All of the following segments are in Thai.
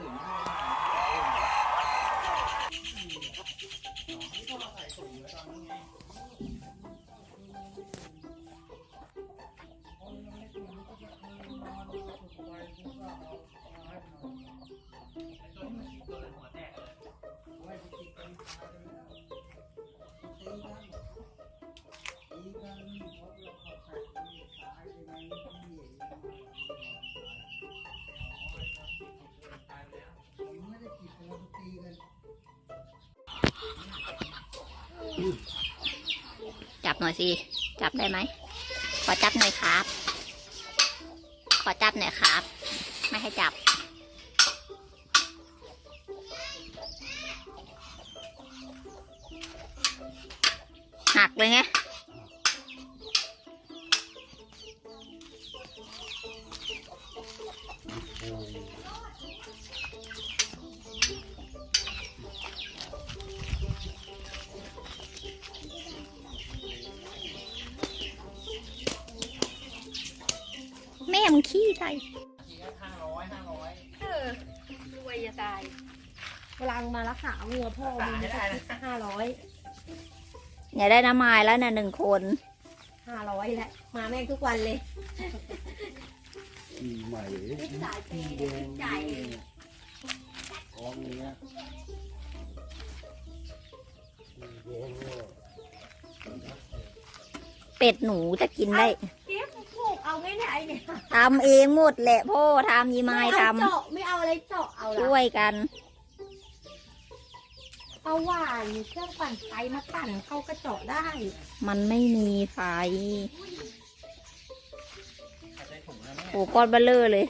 อื่ หน่อยสิ จับได้ไหม ขอจับหน่อยครับ ขอจับหน่อยครับ ไม่ให้จับ หักเลยไง แม่มึงขี้ ใส่ทีละห้าร้อยห้าร้อยเออรวยจะตายเวลามารักษางัวพ่อมึงห้าร้อยเนี่ยได้น้ำไม้แล้วนะหนึ่งคนห้าร้อยแหละมาแม่งทุกวันเลยใหม่นี่สายเปย์เนี่ยจ่ายเองของเนี้ยเลี้ยงก็เป็ดหนูจะกินได้ เจ๊ผูกเอาไม่ได้เนี่ยทำเองหมดแหละพ่อทำยีไม้ทเอาเจาะไม่เอาอะไรเจาะเอาำละช่วยกันเอาหวานเครื่องปั่นไฟมาปั่นเข้ากระเจาะได้ มันไม่มีไฟใส่ถุงนะแม่โอ้ก้อนเบลเลอร์เลย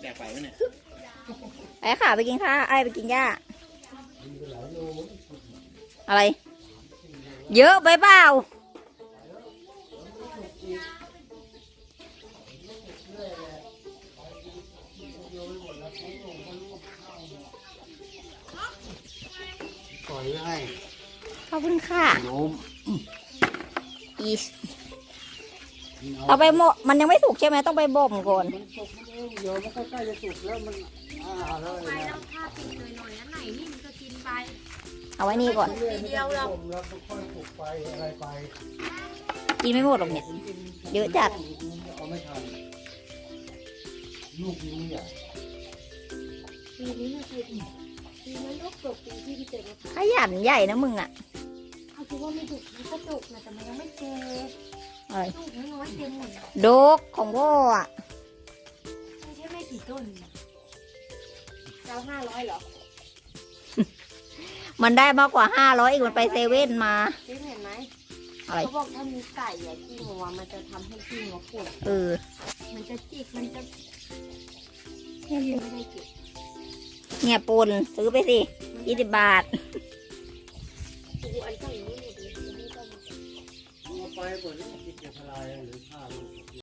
แดกไปไหมเนี่ยไปค่ะไปกินข้าวไอ้ไปกินหญ้าอะไร เยอะไปเปล่าปล่อยให้ขอบคุณค่ะโยมอีสต้องไปโมมันยังไม่สุกใช่ไหมต้องไปบ่มก่อนมันสุกมันเองเดี๋ยวมันก็ใกล้จะสุกแล้วมันอ่าแล้วไปนะแล้วถ้ากินหน่อยๆอันไหนนี่มันก็กินไป เอาไว้นี่ก่อน ทีเดียวเราต้มแล้วก็ค่อยสุกไปอะไรไปกินไม่หมดหรอกเนี่ย เยอะจัด เอาไม่ทันลูกนี้ใหญ่ปีนี้มันคือปีนั้นลูกจบปีที่พี่เจ็ดมาขยันใหญ่นะมึงอะเอาคิดว่าไม่ถูกมันก็จุกนะแต่มันยังไม่เจอะไรลูกน้อยๆเต็มหมดโดกของพ่ออะ ไม่ใช่ไม่กี่ต้นเราห้าร้อยเหรอ มันได้มากกว่าห้าร้อยอีกมันไปเซเว่นมา เจ๊เห็นไหมอะไร เขาบอกถ้ามีไก่อะที่หัวมันจะทำให้ที่หัวปวดเออ มันจะจิก มันจะไม่ได้จิกเนี่ยปูนซื้อไปสิยี่สิบบาท กูอันก็อย่างนี้หมดเลยไม่ต้องเอาไปก่อนนี่กินจะทลายหรือฆ่าลูก